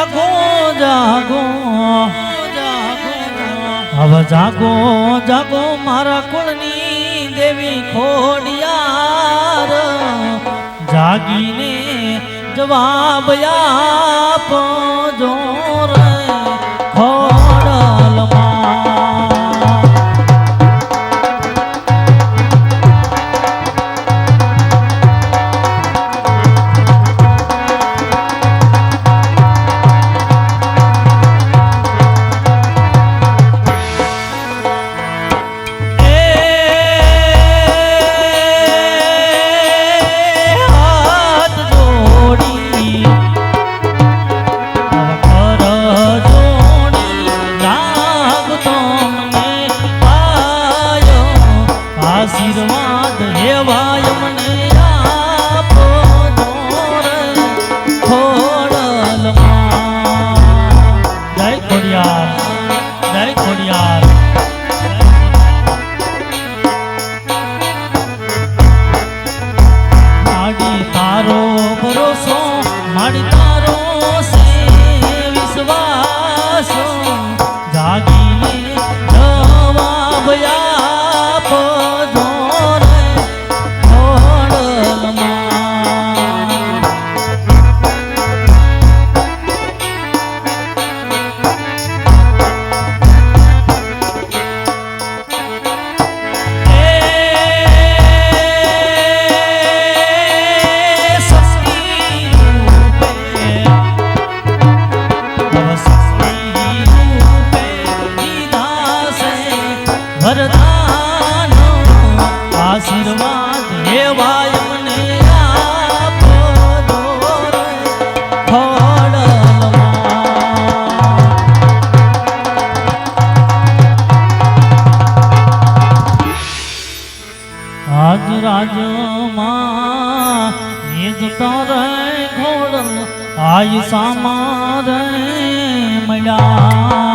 જાગો જાગો. હવે જાગો જાગો મારા કુળની દેવી ખોડિયાર. જાગીને જવાબ આપજો આશીર્વાદ હેવાય મને આપો જોર ખોડલમાં જય ખોડિયાર જય ખોડિયાર. માડી તારો આજ રાજમાં નિજ તારે ઘોડલ આય સામારે મળ્યા.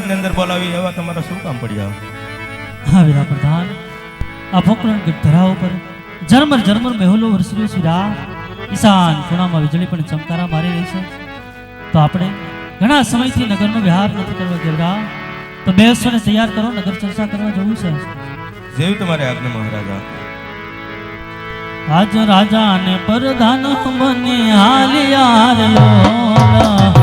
સમાજની અંદર બોલાવી એવા તમારા શું કામ પડ્યા? હા વીરા પ્રધાન આ પોકરણ ગીત ધરાવ પર ઝરમર ઝરમર મેહુલો વરસ્યો છે રાત ઈશાન ખૂણામાં વીજળી પણ ચમકારા મારી રહી છે. તો આપણે ઘણા સમયથી નગરનો વિહાર નથી કરવા દેવરા તો બેસોને તૈયાર કરો નગર ચર્ચા કરવા જવું છે. જેવી તમારે આજ્ઞા મહારાજા. આજ રાજા ને પરધાન મને હાલિયાર લોલા